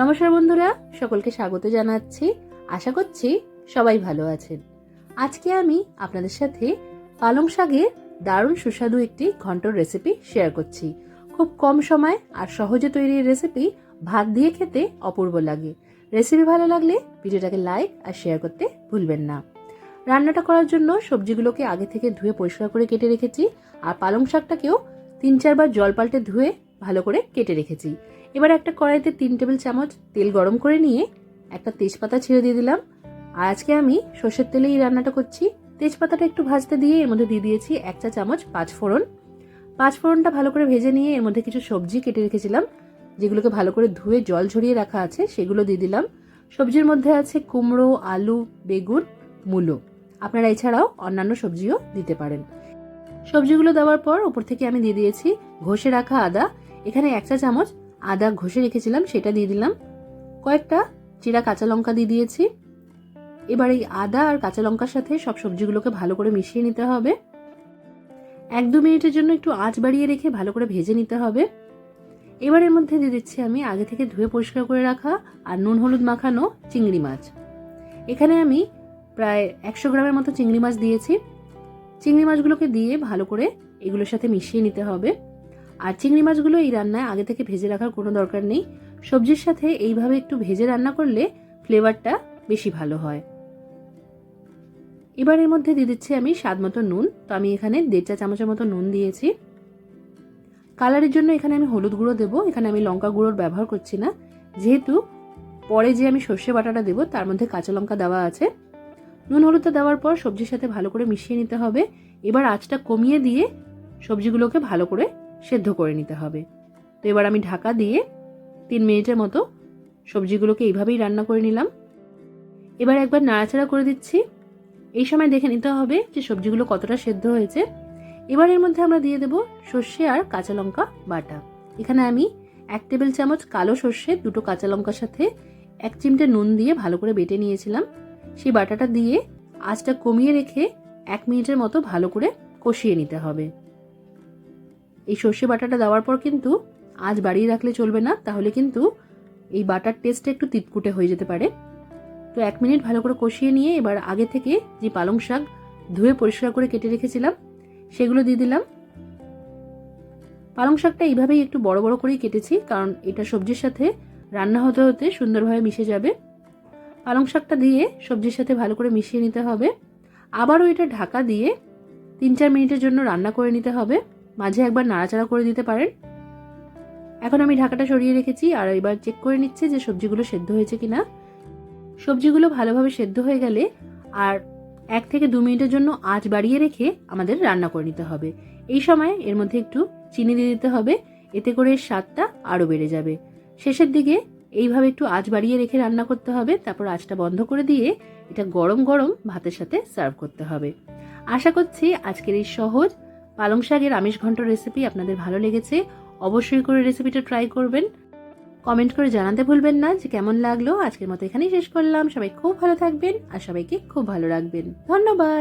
নমস্কার বন্ধুরা, সকলকে স্বাগত জানাচ্ছি। আশা করছি সবাই ভালো আছেন। আজকে আমি আপনাদের সাথে পালং শাকের দারুণ সুস্বাদু একটি ঘন্টর রেসিপি শেয়ার করছি। খুব কম সময় আর সহজে তৈরি রেসিপি ভাত দিয়ে খেতে অপূর্ব লাগে। রেসিপি ভালো লাগলে ভিডিওটাকে লাইক আর শেয়ার করতে ভুলবেন না। রান্নাটা করার জন্য সবজিগুলোকে আগে থেকে ধুয়ে পরিষ্কার করে কেটে রেখেছি আর পালং শাকটাকেও তিন চারবার জল পাল্টে ধুয়ে ভালো করে কেটে রেখেছি। এবার একটা কড়াইতে তিন টেবিল চামচ তেল গরম করে নিয়ে একটা তেজপাতা ছিঁড়ে দিয়ে দিলাম। আর আজকে আমি সর্ষের তেলেই এই রান্নাটা করছি। তেজপাতাটা একটু ভাজতে দিয়ে এর মধ্যে দিয়ে দিয়েছি এক চা চামচ পাঁচ ফোড়ন। পাঁচ ফোড়নটা ভালো করে ভেজে নিয়ে এর মধ্যে কিছু সবজি কেটে রেখেছিলাম, যেগুলোকে ভালো করে ধুয়ে জল ঝরিয়ে রাখা আছে, সেগুলো দিয়ে দিলাম। সবজির মধ্যে আছে কুমড়ো, আলু, বেগুন, মূলো। আপনারা এছাড়াও অন্যান্য সবজিও দিতে পারেন। সবজিগুলো দেওয়ার পর ওপর থেকে আমি দিয়ে দিয়েছি ঘষে রাখা আদা। এখানে এক চা চামচ আদা ঘষে রেখেছিলাম, সেটা দিয়ে দিলাম। কয়েকটা চিরা কাঁচা লঙ্কা দিয়ে দিয়েছি। এবার এই আদা আর কাঁচা লঙ্কার সাথে সব সবজিগুলোকে ভালো করে মিশিয়ে নিতে হবে। এক দু মিনিটের জন্য একটু আঁচ বাড়িয়ে রেখে ভালো করে ভেজে নিতে হবে। এবার এর মধ্যে দিয়ে দিচ্ছি আমি আগে থেকে ধুয়ে পরিষ্কার করে রাখা আর নুন হলুদ মাখানো চিংড়ি মাছ। এখানে আমি প্রায় একশো গ্রামের মতো চিংড়ি মাছ দিয়েছি। চিংড়ি মাছগুলোকে দিয়ে ভালো করে এগুলোর সাথে মিশিয়ে নিতে হবে। আর চিংড়ি মাছগুলো এই রান্নায় আগে থেকে ভেজে রাখার কোনো দরকার নেই। সবজির সাথে এইভাবে একটু ভেজে রান্না করলে ফ্লেভারটা বেশি ভালো হয়। এবার এর মধ্যে দিয়ে দিচ্ছি আমি স্বাদ মতো নুন। তো আমি এখানে দেড় চা চামচের মতো নুন দিয়েছি। কালারের জন্য এখানে আমি হলুদ গুঁড়ো দেবো। এখানে আমি লঙ্কা গুঁড়োর ব্যবহার করছি না। যেহেতু পরে যে আমি সর্ষে বাটাটা দেবো, তার মধ্যে কাঁচা লঙ্কা দেওয়া আছে। নুন হলুদটা দেওয়ার পর সবজির সাথে ভালো করে মিশিয়ে নিতে হবে। এবার আঁচটা কমিয়ে দিয়ে সবজিগুলোকে ভালো করে সেদ্ধ করে নিতে হবে। তো এবার আমি ঢাকা দিয়ে তিন মিনিটের মতো সবজিগুলোকে এইভাবেই রান্না করে নিলাম। এবার একবার নাড়াচাড়া করে দিচ্ছি। এই সময় দেখে নিতে হবে যে সবজিগুলো কতটা সেদ্ধ হয়েছে। এবার এর মধ্যে আমরা দিয়ে দেব সর্ষে আর কাঁচা লঙ্কা বাটা। এখানে আমি এক টেবিল চামচ কালো সর্ষে, দুটো কাঁচা লঙ্কার সাথে এক চিমটে নুন দিয়ে ভালো করে বেটে নিয়েছিলাম। সেই বাটাটা দিয়ে আঁচটা কমিয়ে রেখে এক মিনিটের মতো ভালো করে কষিয়ে নিতে হবে। এই সর্ষে বাটাটা দেওয়ার পর কিন্তু আজ বাড়িয়ে রাখলে চলবে না, তাহলে কিন্তু এই বাটার টেস্টটা একটু তিতকুটে হয়ে যেতে পারে। তো এক মিনিট ভালো করে কষিয়ে নিয়ে এবার আগে থেকে যে পালং শাক ধুয়ে পরিষ্কার করে কেটে রেখেছিলাম, সেগুলো দিয়ে দিলাম। পালং শাকটা এইভাবেই একটু বড় বড় করেই কেটেছি, কারণ এটা সবজির সাথে রান্না হতে হতে সুন্দরভাবে মিশে যাবে। পালং শাকটা দিয়ে সবজির সাথে ভালো করে মিশিয়ে নিতে হবে। আবারও এটা ঢাকা দিয়ে তিন চার মিনিটের জন্য রান্না করে নিতে হবে। মাঝে একবার নাড়াচাড়া করে দিতে পারেন। এখন আমি ঢাকাটা সরিয়ে রেখেছি আর এবার চেক করে নিচ্ছি যে সবজিগুলো সেদ্ধ হয়েছে কিনা। সবজিগুলো ভালোভাবে সেদ্ধ হয়ে গেলে আর এক থেকে দু মিনিটের জন্য আঁচ বাড়িয়ে রেখে আমাদের রান্না করে নিতে হবে। এই সময় এর মধ্যে একটু চিনি দিয়ে দিতে হবে, এতে করে স্বাদটা আরও বেড়ে যাবে। শেষের দিকে এইভাবে একটু আঁচ বাড়িয়ে রেখে রান্না করতে হবে, তারপর আঁচটা বন্ধ করে দিয়ে এটা গরম গরম ভাতের সাথে সার্ভ করতে হবে। আশা করছি আজকের এই সহজ পালং শাকের আমিষ ঘন্ট রেসিপি আপনাদের ভালো লেগেছে, অবশ্যই করে রেসিপিটা ট্রাই করবেন। কমেন্ট করে জানাতে ভুলবেন না যে কেমন লাগল। আজকের মতো এখানেই শেষ করলাম। সবাই খুব ভালো থাকবেন আর সবাইকে খুব ভালো রাখবেন। ধন্যবাদ।